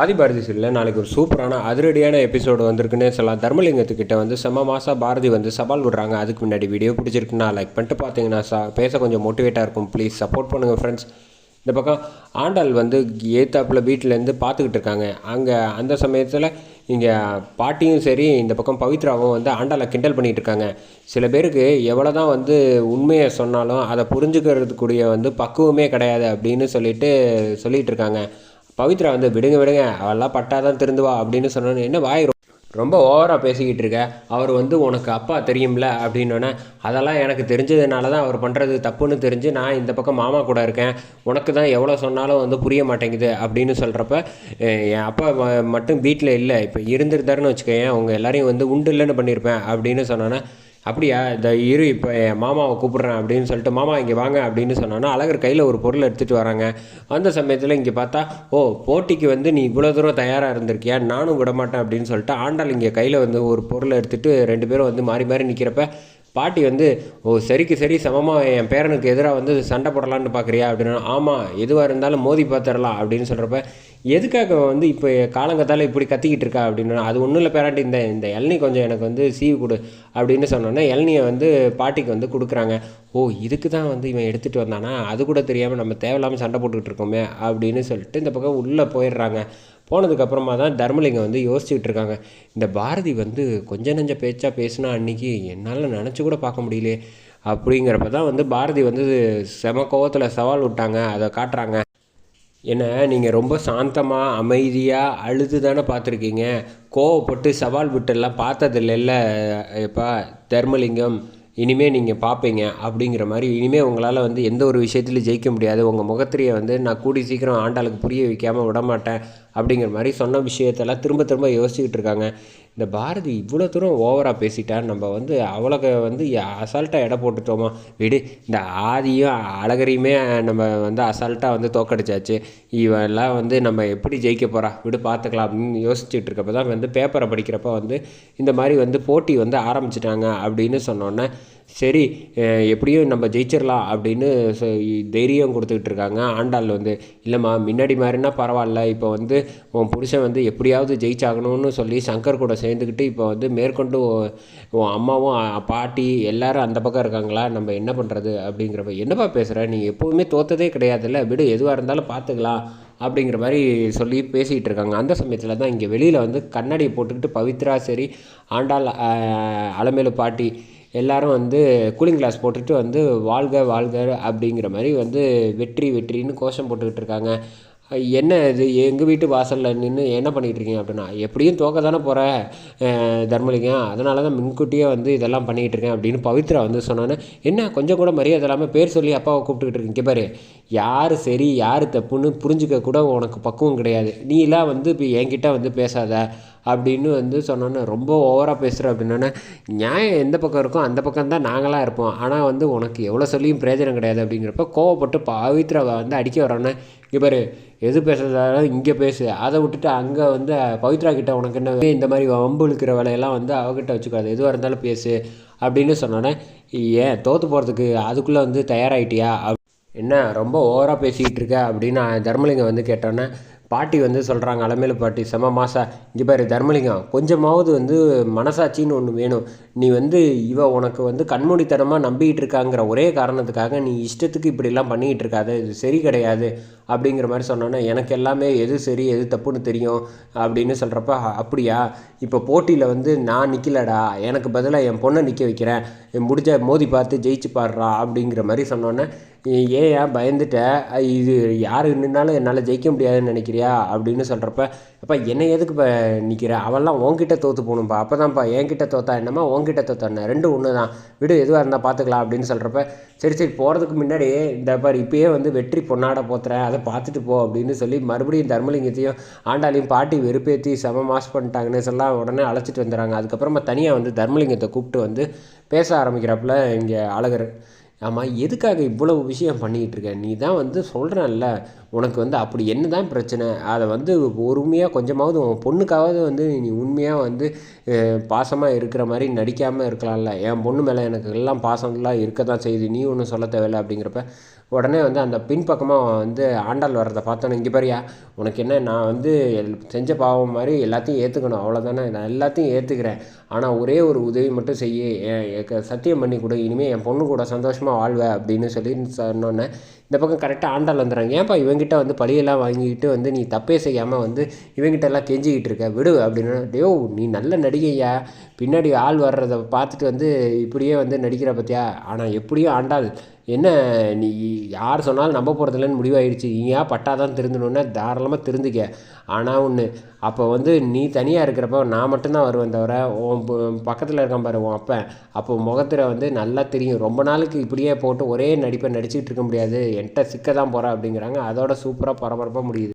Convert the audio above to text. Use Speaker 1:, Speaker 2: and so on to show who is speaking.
Speaker 1: ஆதிபாரதி சீரியலில் நாளைக்கு ஒரு சூப்பரான அதிரடியான எபிசோடு வந்திருக்குன்னே சொல்லலாம். தர்மலிங்கத்துக்கிட்ட வந்து செம்ம மாதம் பாரதி வந்து சவால் விடுறாங்க. அதுக்கு முன்னாடி வீடியோ பிடிச்சிருக்குன்னா லைக் பண்ணிட்டு பார்த்தீங்கன்னா சா பேச கொஞ்சம் மோட்டிவேட்டாக இருக்கும். ப்ளீஸ் சப்போர்ட் பண்ணுங்கள் ஃப்ரெண்ட்ஸ் இந்த பக்கம் ஆண்டாள் வந்து ஏத்தாப்பில் வீட்டிலேருந்து பார்த்துக்கிட்டு இருக்காங்க. அங்கே அந்த சமயத்தில் இங்கே பாட்டியும் சரி இந்த பக்கம் பவித்ராவும் வந்து ஆண்டாளை கிண்டல் பண்ணிகிட்டு இருக்காங்க. சில பேருக்கு எவ்வளோ தான் வந்து உண்மையை சொன்னாலும் அதை புரிஞ்சுக்கிறதுக்குரிய வந்து பக்குவமே கிடையாது அப்படின்னு சொல்லிட்டு சொல்லிகிட்டு இருக்காங்க. பவித்ரா வந்து விடுங்க விடுங்க அவெல்லாம் பட்டாதான் திருந்துவா அப்படின்னு சொன்னோன்னு என்ன வாய் ரொம்ப ஓவராக பேசிக்கிட்டு இருக்க? அவர் வந்து உனக்கு அப்பா தெரியும்ல? அப்படின்னோடனே அதெல்லாம் எனக்கு தெரிஞ்சதுனால தான் அவர் பண்ணுறது தப்புன்னு தெரிஞ்சு நான் இந்த பக்கம் மாமா கூட இருக்கேன். உனக்கு தான் எவ்வளோ சொன்னாலும் வந்து புரிய மாட்டேங்குது அப்படின்னு சொல்கிறப்ப என் அப்பா மட்டும் வீட்டில் இல்லை. இப்போ இருந்திருந்தாருன்னு வச்சுக்கோயேன். உங்கள் எல்லாரையும் வந்து உண்டு இல்லைன்னு பண்ணியிருப்பேன் அப்படின்னு சொன்னோன்னே அப்படியா? இந்த இரு இப்போ என் மாமாவை கூப்பிட்றேன் அப்படின்னு சொல்லிட்டு மாமா இங்கே வாங்க அப்படின்னு சொன்னோன்னா அழகர் கையில் ஒரு பொருள் எடுத்துகிட்டு வராங்க. அந்த சமயத்தில் இங்கே பார்த்தா ஓ போட்டிக்கு வந்து நீ இவ்வளோ தூரம் தயாராக இருந்திருக்கியா? நானும் விட மாட்டேன் அப்படின்னு சொல்லிட்டு ஆண்டாள் இங்கே கையில் வந்து ஒரு பொருளை எடுத்துகிட்டு ரெண்டு பேரும் வந்து மாறி மாறி நிற்கிறப்ப பாட்டி வந்து ஓ சரிக்கு சரி சமமாக என் பேரனுக்கு எதிராக வந்து சண்டை போடலான்னு பார்க்குறியா அப்படின்னு ஆமாம் எதுவாக இருந்தாலும் மோதி பார்த்துடலாம் அப்படின்னு சொல்கிறப்ப எதுக்காக வந்து இப்போ காலங்கத்தால் இப்படி கத்திக்கிட்டு இருக்கா அப்படின்னு அது ஒன்றும் இல்லை பேராண்டி இந்த இந்த இளநீ கொஞ்சம் எனக்கு வந்து சீவு கொடு அப்படின்னு சொன்னோன்னே இளநியை வந்து பாட்டிக்கு வந்து கொடுக்குறாங்க. ஓ இதுக்கு தான் வந்து இவன் எடுத்துகிட்டு வந்தானா? அது கூட தெரியாமல் நம்ம தேவையில்லாமல் சண்டை போட்டுக்கிட்டு இருக்கோமே அப்படின்னு சொல்லிட்டு இந்த பக்கம் உள்ளே போயிடுறாங்க. போனதுக்கப்புறமா தான் தர்மலிங்கம் வந்து யோசிச்சுக்கிட்டு இருக்காங்க. இந்த பாரதி வந்து கொஞ்ச நஞ்ச பேச்சாக பேசினா அன்னைக்கு என்னால் நினச்சி கூட பார்க்க முடியலையே. அப்படிங்கிறப்ப தான் வந்து பாரதி வந்து செம கோவத்தில் சவால் விட்டாங்க. அதை காட்டுறாங்க. என்ன நீங்கள் ரொம்ப சாந்தமாக அமைதியாக அழுது தானே பார்த்துருக்கீங்க. கோவப்பட்டு சவால் விட்டெல்லாம் பார்த்ததில்லைல்ல எப்பா தர்மலிங்கம் இனிமேல் நீங்கள் பார்ப்பீங்க அப்படிங்கிற மாதிரி. இனிமேல் உங்களால் வந்து எந்த ஒரு விஷயத்துலையும் ஜெயிக்க முடியாது. உங்கள் முகத்திரியை வந்து நான் கூடி சீக்கிரம் ஆண்டாளுக்கு புரிய வைக்காமல் விட மாட்டேன் அப்படிங்கிற மாதிரி சொன்ன விஷயத்தெல்லாம் திரும்ப திரும்ப யோசிச்சுக்கிட்டு இருக்காங்க. இந்த பாரதி இவ்வளோ தூரம் ஓவராக பேசிட்டார் நம்ம வந்து அவளுக்கு வந்து அசால்ட்டாக எடை போட்டுட்டோமா? விடு இந்த ஆதியும் அழகரையுமே நம்ம வந்து அசால்ட்டாக வந்து தோக்கடிச்சாச்சு. இவெல்லாம் வந்து நம்ம எப்படி ஜெயிக்க போகிறா விடு பார்த்துக்கலாம் அப்படின்னு யோசிச்சுட்டு இருக்கப்ப தான் வந்து பேப்பரை படிக்கிறப்ப வந்து இந்த மாதிரி வந்து போட்டி வந்து ஆரம்பிச்சிட்டாங்க அப்படின்னு சொன்னோன்னே சரி எப்படியும் நம்ம ஜெயிச்சிடலாம் அப்படின்னு சொ- தைரியம் கொடுத்துக்கிட்டு இருக்காங்க. ஆண்டாள் வந்து இல்லைம்மா முன்னாடி மாதிரினா பரவாயில்ல. இப்போ வந்து உன் புருஷன் வந்து எப்படியாவது ஜெயிச்சாகணும்னு சொல்லி சங்கர் கூட சேர்ந்துக்கிட்டு இப்போ வந்து மேற்கொண்டு உன் அம்மாவும் பாட்டி எல்லாரும் அந்த பக்கம் இருக்காங்களா? நம்ம என்ன பண்ணுறது அப்படிங்கிறப்ப என்னப்பா பேசுகிற நீ எப்போவுமே தோத்ததே கிடையாதுல்ல. விடு எதுவாக இருந்தாலும் பார்த்துக்கலாம் அப்படிங்கிற மாதிரி சொல்லி பேசிகிட்டு இருக்காங்க. அந்த சமயத்தில் தான் இங்கே வெளியில் வந்து கண்ணாடியை போட்டுக்கிட்டு பவித்ரா சரி ஆண்டாள் அலமேலு பாட்டி எல்லாரும் வந்து கூலிங் கிளாஸ் போட்டுட்டு வந்து வாழ்க வாழ்க அப்படிங்கிற மாதிரி வந்து வெற்றி வெற்றின்னு கோஷம் போட்டுக்கிட்டு இருக்காங்க. என்ன இது? எங்கள் வீட்டு வாசலில் நின்று என்ன பண்ணிகிட்டு இருக்கீங்க அப்படின்னா எப்படியும் தோக்க தானே போகிற தர்மலிங்கம்? அதனால தான் முன்கூட்டியே வந்து இதெல்லாம் பண்ணிகிட்டு இருக்கேன் அப்படின்னு பவித்ரா வந்து சொன்னோன்னே என்ன? கொஞ்சம் கூட மரியாதை இல்லாமல் பேர் சொல்லி அப்பாவை கூப்பிட்டுக்கிட்டு இருக்கீங்க பாரு. யார் சரி யார் தப்புன்னு புரிஞ்சுக்க கூட உனக்கு பக்குவம் கிடையாது. நீலாம் வந்து இப்போ என்கிட்ட வந்து பேசாத அப்படின்னு வந்து சொன்னோன்னே ரொம்ப ஓவராக பேசுகிற அப்படின்னோடனே நியாயம் எந்த பக்கம் இருக்கோ அந்த பக்கம் தான் நாங்களாம் இருப்போம். ஆனால் வந்து உனக்கு எவ்வளோ சொல்லியும் பிரயோஜனம் கிடையாது. அப்படிங்கிறப்ப கோவப்பட்டு பவித்ராவை வந்து அடிக்க வரோன்னே இங்கே எது பேசுறதாலும் இங்கே பேசு. அதை விட்டுட்டு அங்கே வந்து பவித்ரா கிட்ட உனக்கு என்ன இந்த மாதிரி வம்பு இழுக்கிற வேலையெல்லாம் வந்து அவகிட்ட வச்சுக்காது. எதுவாக இருந்தாலும் பேசு. அப்படின்னு சொன்னோன்னே ஏன் தோற்று போகிறதுக்கு அதுக்குள்ளே வந்து தயாராகிட்டியா என்ன ரொம்ப ஓவராக பேசிக்கிட்டு இருக்க அப்படின்னு தர்மலிங்கம் வந்து கேட்டோன்னே பாட்டி வந்து சொல்கிறாங்க அலமேலு பாட்டி செம மாசா. இங்கே பாரு தர்மலிங்கம் கொஞ்சமாவது வந்து மனசாட்சின்னு ஒன்று வேணும். நீ வந்து இவ உனக்கு வந்து கண்மூடித்தனமாக நம்பிக்கிட்டு இருக்காங்கிற ஒரே காரணத்துக்காக நீ இஷ்டத்துக்கு இப்படிலாம் பண்ணிக்கிட்டு இருக்காது இது சரி கிடையாது அப்படிங்கிற மாதிரி சொன்னோன்னே எனக்கு எல்லாமே எது சரி எது தப்புன்னு தெரியும் அப்படின்னு சொல்கிறப்ப அப்படியா? இப்போ போட்டியில் வந்து நான் நிற்கலடா எனக்கு பதிலாக என் பொண்ணை நிற்க வைக்கிறேன் என் முடிஞ்ச மோதி பார்த்து ஜெயிச்சு பாடுறா அப்படிங்கிற மாதிரி சொன்னோன்னே ஏன் பயந்துட்ட? இது யார் நின்றாலும் என்னால் ஜெயிக்க முடியாதுன்னு நினைக்கிறியா? அப்படின்னு சொல்கிறப்ப அப்பா என்னை எதுக்கு இப்போ நிற்கிற அவெல்லாம் உன்கிட்ட தோற்று போகணும்ப்பா அப்போ தான்ப்பா என்கிட்ட தோத்தா என்னம்மா? உன்கிட்ட தோத்தா என்ன? ரெண்டும் ஒன்று தான் விடு எதுவாக இருந்தால் பார்த்துக்கலாம் அப்படின்னு சொல்கிறப்ப சரி சரி போகிறதுக்கு முன்னாடி இந்த பாரு இப்பயே வந்து வெற்றி பொன்னாட போத்துறேன் அதை பார்த்துட்டு போ அப்படின்னு சொல்லி மறுபடியும் தர்மலிங்கத்தையும் ஆண்டாளையும் பாட்டி வெறுப்பேற்றி செம மாஸ் பண்ணிட்டாங்கன்னு சொல்லலாம். உடனே அழைச்சிட்டு வந்துடுறாங்க. அதுக்கப்புறமா தனியாக வந்து தர்மலிங்கத்தை கூப்பிட்டு வந்து பேச ஆரம்பிக்கிறப்பல இங்கே அழகர். ஆமாம் எதுக்காக இவ்வளவு விஷயம் பண்ணிக்கிட்டு இருக்க? நீ தான் வந்து சொல்கிறேன்ல உனக்கு வந்து அப்படி என்ன தான் பிரச்சனை? அதை வந்து பொறுமையாக கொஞ்சமாவது உன் பொண்ணுக்காவது வந்து நீ உண்மையாக வந்து பாசமாக இருக்கிற மாதிரி நடிக்காமல் இருக்கலாம்ல. என் பொண்ணு மேலே எனக்கு எல்லாம் பாசம்லாம் இருக்க தான் செய்யுது. நீ ஒன்றும் சொல்ல தேவையில்ல அப்படிங்கிறப்ப உடனே வந்து அந்த பின்பக்கமாக வந்து ஆண்டாள் வர்றதை பார்த்தோன்னே இங்கே பாரியா உனக்கு என்ன நான் வந்து செஞ்ச பாவம் மாதிரி எல்லாத்தையும் ஏற்றுக்கணும் அவ்வளோதானே நான் எல்லாத்தையும் ஏற்றுக்கிறேன் ஆனால் ஒரே ஒரு உதவி மட்டும் செய்ய. என் எனக்கு சத்தியம் பண்ணி கொடு. இனிமேல் என் பொண்ணு கூட சந்தோஷமாக வாழ்வேன் அப்படின்னு சொல்லி சொன்னோன்னே இந்த பக்கம் கரெக்டாக ஆண்டாள் வந்துடுறாங்க ஏன்ப்பா இவங்கிட்ட வந்து பழியெல்லாம் வாங்கிட்டு வந்து நீ தப்பே செய்யாமல் வந்து இவங்கிட்ட எல்லாம் கெஞ்சிக்கிட்டு இருக்க? விடு அப்படின்னா டேயோ நீ நல்ல நடிகையா? பின்னாடி ஆள் வர்றதை பார்த்துட்டு வந்து இப்படியே வந்து நடிக்கிற பற்றியா ஆனால் எப்படியும் ஆண்டாள். என்ன நீ யார் சொன்னாலும் நம்ப போகிறதில்லன்னு முடிவாயிடுச்சு. நீயா ஏன் பட்டாதான் திருந்தணுன்னா தாராளமாக திருந்துக்க. ஆனால் ஒன்று அப்போ வந்து நீ தனியாக இருக்கிறப்ப நான் மட்டும்தான் வருவேன் தவிர உன் பக்கத்தில் இருக்கான் பாரு உன் அப்போ அப்போ முகத்தில் வந்து நல்லா தெரியும். ரொம்ப நாளுக்கு இப்படியே போட்டு ஒரே நடிப்பை நடிச்சுக்கிட்டு இருக்க முடியாது. என்கிட்ட சிக்க தான் போகிறேன் அப்படிங்கிறாங்க. அதோட சூப்பராக பரபரப்பாக முடியுது.